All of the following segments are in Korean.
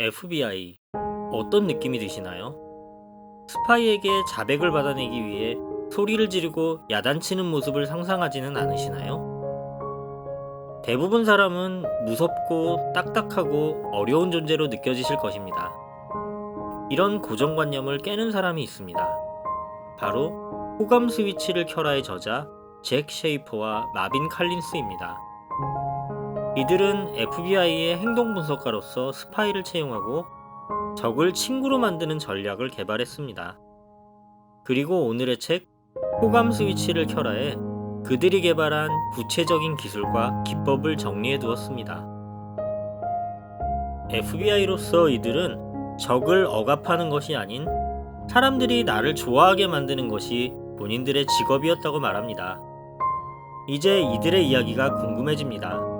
FBI 어떤 느낌이 드시나요? 스파이에게 자백을 받아내기 위해 소리를 지르고 야단치는 모습을 상상하지는 않으시나요? 대부분 사람은 무섭고 딱딱하고 어려운 존재로 느껴지실 것입니다. 이런 고정관념을 깨는 사람이 있습니다. 바로 호감 스위치를 켜라의 저자 잭 쉐이퍼와 마빈 칼린스입니다. 이들은 FBI의 행동 분석가로서 스파이를 채용하고 적을 친구로 만드는 전략을 개발했습니다. 그리고 오늘의 책 호감 스위치를 켜라에 그들이 개발한 구체적인 기술과 기법을 정리해 두었습니다. FBI로서 이들은 적을 억압하는 것이 아닌 사람들이 나를 좋아하게 만드는 것이 본인들의 직업이었다고 말합니다. 이제 이들의 이야기가 궁금해집니다.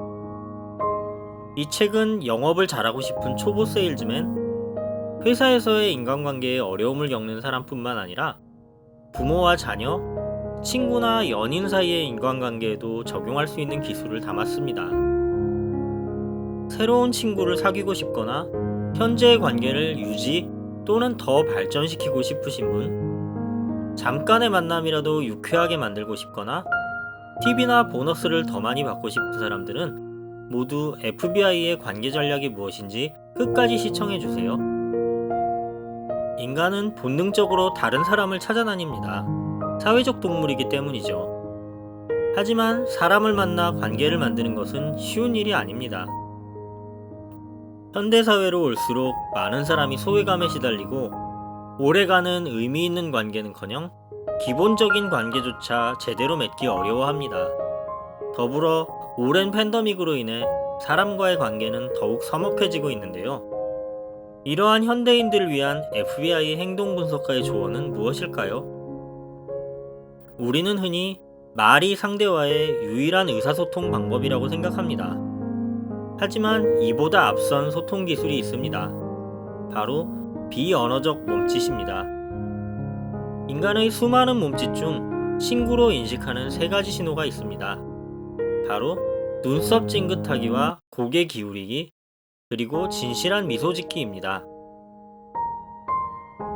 이 책은 영업을 잘하고 싶은 초보 세일즈맨, 회사에서의 인간관계에 어려움을 겪는 사람뿐만 아니라 부모와 자녀, 친구나 연인 사이의 인간관계에도 적용할 수 있는 기술을 담았습니다. 새로운 친구를 사귀고 싶거나 현재의 관계를 유지 또는 더 발전시키고 싶으신 분, 잠깐의 만남이라도 유쾌하게 만들고 싶거나 팁이나 보너스를 더 많이 받고 싶은 사람들은 모두 FBI의 관계 전략이 무엇인지 끝까지 시청해 주세요. 인간은 본능적으로 다른 사람을 찾아다닙니다. 사회적 동물이기 때문이죠. 하지만 사람을 만나 관계를 만드는 것은 쉬운 일이 아닙니다. 현대사회로 올수록 많은 사람이 소외감에 시달리고 오래가는 의미 있는 관계는 커녕 기본적인 관계조차 제대로 맺기 어려워합니다. 더불어 오랜 팬더믹으로 인해 사람과의 관계는 더욱 서먹해지고 있는데요. 이러한 현대인들을 위한 FBI 행동 분석가의 조언은 무엇일까요? 우리는 흔히 말이 상대와의 유일한 의사소통 방법이라고 생각합니다. 하지만 이보다 앞선 소통 기술이 있습니다. 바로 비언어적 몸짓입니다. 인간의 수많은 몸짓 중 친구로 인식하는 세 가지 신호가 있습니다. 바로 눈썹 찡긋하기와 고개 기울이기, 그리고 진실한 미소 짓기입니다.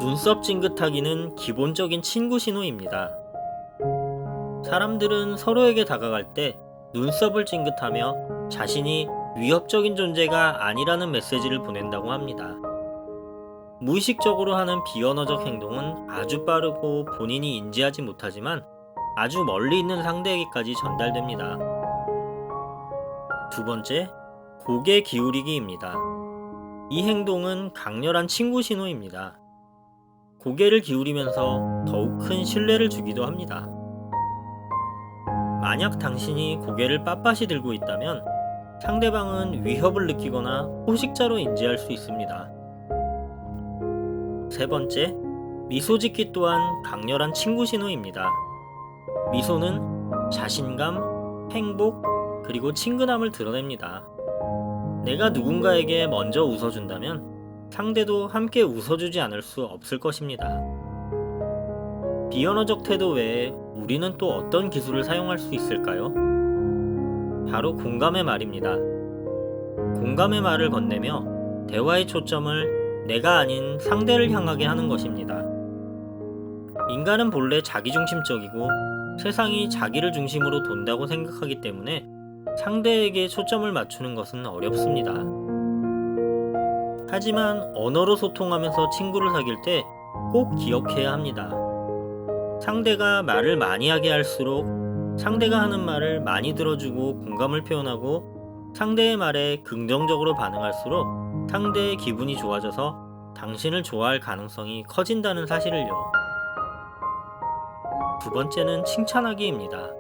눈썹 찡긋하기는 기본적인 친구 신호입니다. 사람들은 서로에게 다가갈 때 눈썹을 찡긋하며 자신이 위협적인 존재가 아니라는 메시지를 보낸다고 합니다. 무의식적으로 하는 비언어적 행동은 아주 빠르고 본인이 인지하지 못하지만 아주 멀리 있는 상대에게까지 전달됩니다. 두 번째, 고개 기울이기입니다. 이 행동은 강렬한 친구 신호입니다. 고개를 기울이면서 더욱 큰 신뢰를 주기도 합니다. 만약 당신이 고개를 빳빳이 들고 있다면 상대방은 위협을 느끼거나 포식자로 인지할 수 있습니다. 세 번째, 미소 짓기 또한 강렬한 친구 신호입니다. 미소는 자신감, 행복, 그리고 친근함을 드러냅니다. 내가 누군가에게 먼저 웃어준다면 상대도 함께 웃어주지 않을 수 없을 것입니다. 비언어적 태도 외에 우리는 또 어떤 기술을 사용할 수 있을까요? 바로 공감의 말입니다. 공감의 말을 건네며 대화의 초점을 내가 아닌 상대를 향하게 하는 것입니다. 인간은 본래 자기중심적이고 세상이 자기를 중심으로 돈다고 생각하기 때문에 상대에게 초점을 맞추는 것은 어렵습니다. 하지만 언어로 소통하면서 친구를 사귈 때 꼭 기억해야 합니다. 상대가 말을 많이 하게 할수록 상대가 하는 말을 많이 들어주고 공감을 표현하고 상대의 말에 긍정적으로 반응할수록 상대의 기분이 좋아져서 당신을 좋아할 가능성이 커진다는 사실을요. 두 번째는 칭찬하기입니다.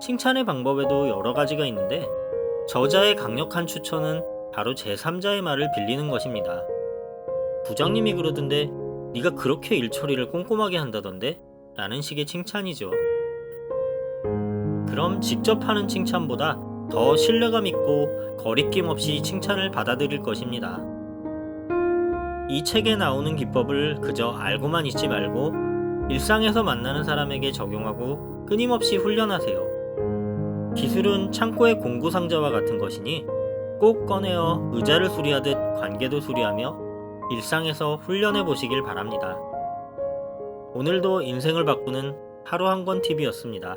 칭찬의 방법에도 여러 가지가 있는데 저자의 강력한 추천은 바로 제3자의 말을 빌리는 것입니다. 부장님이 그러던데 네가 그렇게 일 처리를 꼼꼼하게 한다던데? 라는 식의 칭찬이죠. 그럼 직접 하는 칭찬보다 더 신뢰감 있고 거리낌 없이 칭찬을 받아들일 것입니다. 이 책에 나오는 기법을 그저 알고만 있지 말고 일상에서 만나는 사람에게 적용하고 끊임없이 훈련하세요. 기술은 창고의 공구 상자와 같은 것이니 꼭 꺼내어 의자를 수리하듯 관계도 수리하며 일상에서 훈련해 보시길 바랍니다. 오늘도 인생을 바꾸는 하루 한권 TV였습니다.